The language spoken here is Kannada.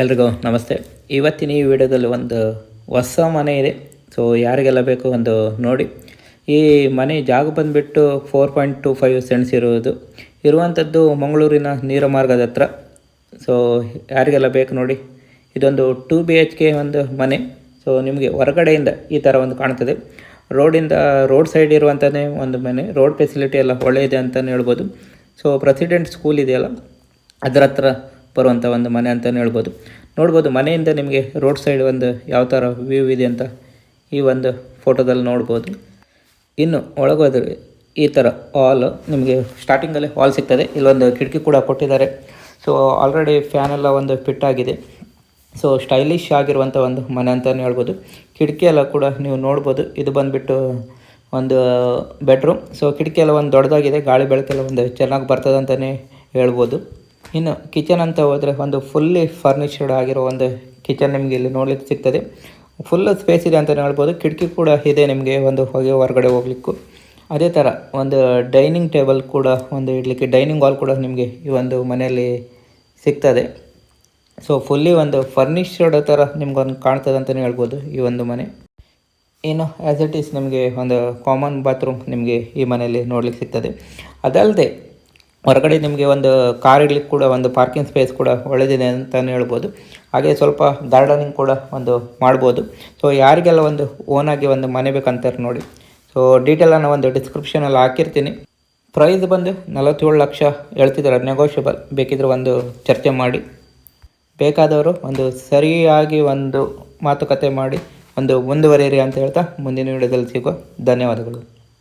ಎಲ್ರಿಗೂ ನಮಸ್ತೆ. ಇವತ್ತಿನ ಈ ವಿಡಿಯೋದಲ್ಲಿ ಒಂದು ಹೊಸ ಮನೆ ಇದೆ. ಸೊ ಯಾರಿಗೆಲ್ಲ ಬೇಕು ಒಂದು ನೋಡಿ. ಈ ಮನೆ ಜಾಗ ಬಂದುಬಿಟ್ಟು four point two five cents ಇರುವುದು. ಇರುವಂಥದ್ದು ಮಂಗಳೂರಿನ ನೀರ ಮಾರ್ಗದ ಹತ್ರ. ಸೊ ಯಾರಿಗೆಲ್ಲ ಬೇಕು ನೋಡಿ. ಇದೊಂದು ಟೂ ಬಿ ಎಚ್ ಕೆ ಒಂದು ಮನೆ. ಸೊ ನಿಮಗೆ ಹೊರಗಡೆಯಿಂದ ಈ ಥರ ಒಂದು ಕಾಣ್ತದೆ. ರೋಡಿಂದ ರೋಡ್ ಸೈಡ್ ಇರುವಂಥದ್ದೇ ಒಂದು ಮನೆ. ರೋಡ್ ಫೆಸಿಲಿಟಿ ಎಲ್ಲ ಒಳ್ಳೆಯದೆ ಅಂತಲೇ ಹೇಳ್ಬೋದು. ಸೊ ಪ್ರೆಸಿಡೆಂಟ್ ಸ್ಕೂಲ್ ಇದೆಯಲ್ಲ? ಅದರ ಹತ್ರ ಬರುವಂಥ ಒಂದು ಮನೆ ಅಂತಲೇ ಹೇಳ್ಬೋದು. ನೋಡ್ಬೋದು, ಮನೆಯಿಂದ ನಿಮಗೆ ರೋಡ್ ಸೈಡ್ ಒಂದು ಯಾವ ಥರ ವ್ಯೂ ಇದೆ ಅಂತ ಈ ಒಂದು ಫೋಟೋದಲ್ಲಿ ನೋಡ್ಬೋದು. ಇನ್ನು ಒಳಗೋದ್ರೆ ಈ ಥರ ಹಾಲ್ ನಿಮಗೆ ಸ್ಟಾರ್ಟಿಂಗಲ್ಲೇ ಹಾಲ್ ಸಿಗ್ತದೆ. ಇಲ್ಲೊಂದು ಕಿಟಕಿ ಕೂಡ ಕೊಟ್ಟಿದ್ದಾರೆ. ಸೊ ಆಲ್ರೆಡಿ ಫ್ಯಾನ್ ಎಲ್ಲ ಒಂದು ಫಿಟ್ ಆಗಿದೆ. ಸೊ ಸ್ಟೈಲಿಶ್ ಆಗಿರುವಂಥ ಒಂದು ಮನೆ ಅಂತಲೇ ಹೇಳ್ಬೋದು. ಕಿಟಕಿ ಎಲ್ಲ ಕೂಡ ನೀವು ನೋಡ್ಬೋದು. ಇದು ಬಂದುಬಿಟ್ಟು ಒಂದು ಬೆಡ್ರೂಮ್ ಸೊ ಕಿಟಕಿ ಎಲ್ಲ ಒಂದು ದೊಡ್ಡದಾಗಿದೆ. ಗಾಳಿ ಬೆಳಕೆಲ್ಲ ಒಂದು ಚೆನ್ನಾಗಿ ಬರ್ತದೆ ಅಂತಲೇ ಹೇಳ್ಬೋದು. ಇನ್ನು ಕಿಚನ್ ಅಂತ ಹೋದರೆ ಒಂದು ಫುಲ್ಲಿ ಫರ್ನಿಚರ್ಡ್ ಆಗಿರೋ ಒಂದು ಕಿಚನ್ ನಿಮಗೆ ಇಲ್ಲಿ ನೋಡ್ಲಿಕ್ಕೆ ಸಿಗ್ತದೆ. ಫುಲ್ ಸ್ಪೇಸ್ ಇದೆ ಅಂತಲೇ ಹೇಳ್ಬೋದು. ಕಿಟಕಿ ಕೂಡ ಇದೆ ನಿಮಗೆ ಒಂದು ಹೊಗೆ ಹೊರಗಡೆ ಹೋಗ್ಲಿಕ್ಕೂ. ಅದೇ ಥರ ಒಂದು ಡೈನಿಂಗ್ ಟೇಬಲ್ ಕೂಡ ಒಂದು ಇಡಲಿಕ್ಕೆ ಡೈನಿಂಗ್ ಹಾಲ್ ಕೂಡ ನಿಮಗೆ ಈ ಒಂದು ಮನೆಯಲ್ಲಿ ಸಿಗ್ತದೆ. ಸೊ ಫುಲ್ಲಿ ಒಂದು ಫರ್ನಿಷರ್ಡ್ ಥರ ನಿಮ್ಗೊಂದು ಕಾಣ್ತದೆ ಅಂತಲೇ ಹೇಳ್ಬೋದು ಈ ಒಂದು ಮನೆ. ಇನ್ನು ಆ್ಯಸ್ ಇಟ್ ಈಸ್ ನಿಮಗೆ ಒಂದು ಕಾಮನ್ ಬಾತ್ರೂಮ್ ನಿಮಗೆ ಈ ಮನೆಯಲ್ಲಿ ನೋಡ್ಲಿಕ್ಕೆ ಸಿಗ್ತದೆ. ಅದಲ್ಲದೆ ಹೊರಗಡೆ ನಿಮಗೆ ಒಂದು ಕಾರ್ ಇಡ್ಲಿಕ್ಕೆ ಕೂಡ ಒಂದು ಪಾರ್ಕಿಂಗ್ ಸ್ಪೇಸ್ ಕೂಡ ಒಳ್ಳೆದಿದೆ ಅಂತಲೇ ಹೇಳ್ಬೋದು. ಹಾಗೆ ಸ್ವಲ್ಪ ಗಾರ್ಡನಿಂಗ್ ಕೂಡ ಒಂದು ಮಾಡ್ಬೋದು. ಸೊ ಯಾರಿಗೆಲ್ಲ ಒಂದು ಓನಾಗಿ ಒಂದು ಮನೆ ಬೇಕಂತಾರೆ ನೋಡಿ. ಸೊ ಡೀಟೇಲನ್ನು ಒಂದು ಡಿಸ್ಕ್ರಿಪ್ಷನಲ್ಲಿ ಹಾಕಿರ್ತೀನಿ. ಪ್ರೈಸ್ ಬಂದು ನಲವತ್ತೇಳು ಲಕ್ಷ ಹೇಳ್ತಿದ್ದಾರೆ ನೆಗೋಷಿಯಬಲ್ ಬೇಕಿದ್ರೆ ಒಂದು ಚರ್ಚೆ ಮಾಡಿ. ಬೇಕಾದವರು ಒಂದು ಸರಿಯಾಗಿ ಒಂದು ಮಾತುಕತೆ ಮಾಡಿ, ಒಂದು ಮುಂದುವರಿಯಿರಿ ಅಂತ ಹೇಳ್ತಾ ಮುಂದಿನ ವಿಡಿಯೋದಲ್ಲಿ ಸಿಗುವ ಧನ್ಯವಾದಗಳು.